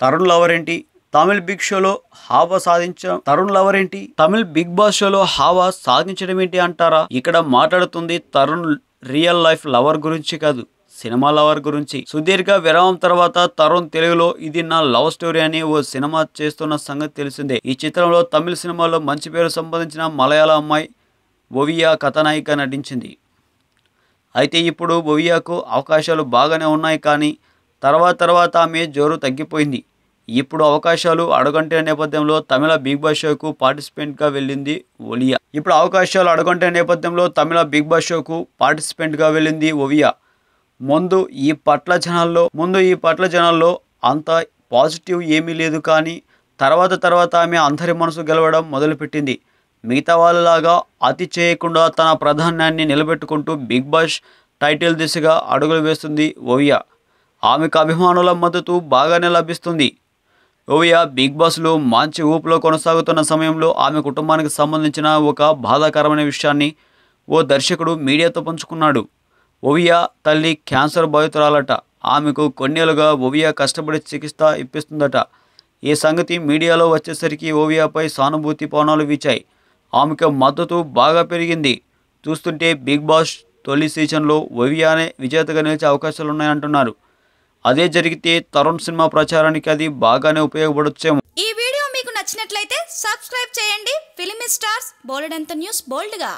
Tarun lover ఏంటి? Tamil big షోలో హావా సాధించడం తరుణ్ లవర్ ఏంటి? తమిళ్ బిగ్ బాస్ షోలో హావా సాధించడం ఏంటి అంటారా? ఇక్కడ మాట్లాడుతుంది తరుణ్ రియల్ లైఫ్ లవర్ గురించి కాదు సినిమా లవర్ గురించి. సుదీర్ఘ విరామం తర్వాత తరుణ్ తెలుగులో ఇది నా లవ్ స్టోరీ అని ఓ సినిమా చేస్తున్న సంగతి తెలిసిందే. ఈ చిత్రంలో తమిళ సినిమాలో మంచి పేరు సంపాదించిన మలయాళ అమ్మాయి ఒవియా కథానాయిక నటించింది. అయితే ఇప్పుడు ఒవియాకు అవకాశాలు బాగానే ఉన్నాయి కానీ తర్వాత తర్వాత ఆమె జోరు తగ్గిపోయింది. ఇప్పుడు అవకాశాలు అడగంటే నేపథ్యంలో తమిళ బిగ్ బాస్ షోకు పార్టిసిపెంట్గా వెళ్ళింది ఒలియా. ఇప్పుడు అవకాశాలు అడగంటే నేపథ్యంలో తమిళ బిగ్ బాస్ షోకు పార్టిసిపెంట్గా వెళ్ళింది ఒవియా. ముందు ఈ పట్ల జనాల్లో ముందు ఈ పట్ల జనాల్లో అంత పాజిటివ్ ఏమీ లేదు కానీ తర్వాత తర్వాత ఆమె అందరి మనసు గెలవడం మొదలుపెట్టింది. మిగతా వాళ్ళలాగా అతి చేయకుండా తన ప్రాధాన్యాన్ని నిలబెట్టుకుంటూ బిగ్ బాస్ టైటిల్ దిశగా అడుగులు వేస్తుంది ఓవియా ఆమెకు అభిమానుల మద్దతు బాగానే లభిస్తుంది. ఓవియా బిగ్ బాస్లో మంచి ఊపులో కొనసాగుతున్న సమయంలో ఆమె కుటుంబానికి సంబంధించిన ఒక బాధాకరమైన విషయాన్ని ఓ దర్శకుడు మీడియాతో పంచుకున్నాడు. ఓవియా తల్లి క్యాన్సర్ బాధితురాలట. ఆమెకు కొన్నేళ్ళుగా ఓవియా కష్టపడి చికిత్స ఇప్పిస్తుందట. ఈ సంగతి మీడియాలో వచ్చేసరికి ఓవియాపై సానుభూతి పవనాలు వీచాయి. ఆమెకు మద్దతు బాగా పెరిగింది. చూస్తుంటే బిగ్ బాస్ తొలి సీజన్లో ఓవియానే విజేతగా నిలిచే అవకాశాలు ఉన్నాయంటున్నారు అదే జరిగితే తరుణ్ సినిమా ప్రచారానికి అది బాగానే ఉపయోగపడొచ్చేమో. ఈ వీడియో మీకు నచ్చినట్లయితే సబ్స్క్రైబ్ చేయండి. ఫిలిమి స్టార్స్ బోలెడంత న్యూస్ బోల్డ్గా.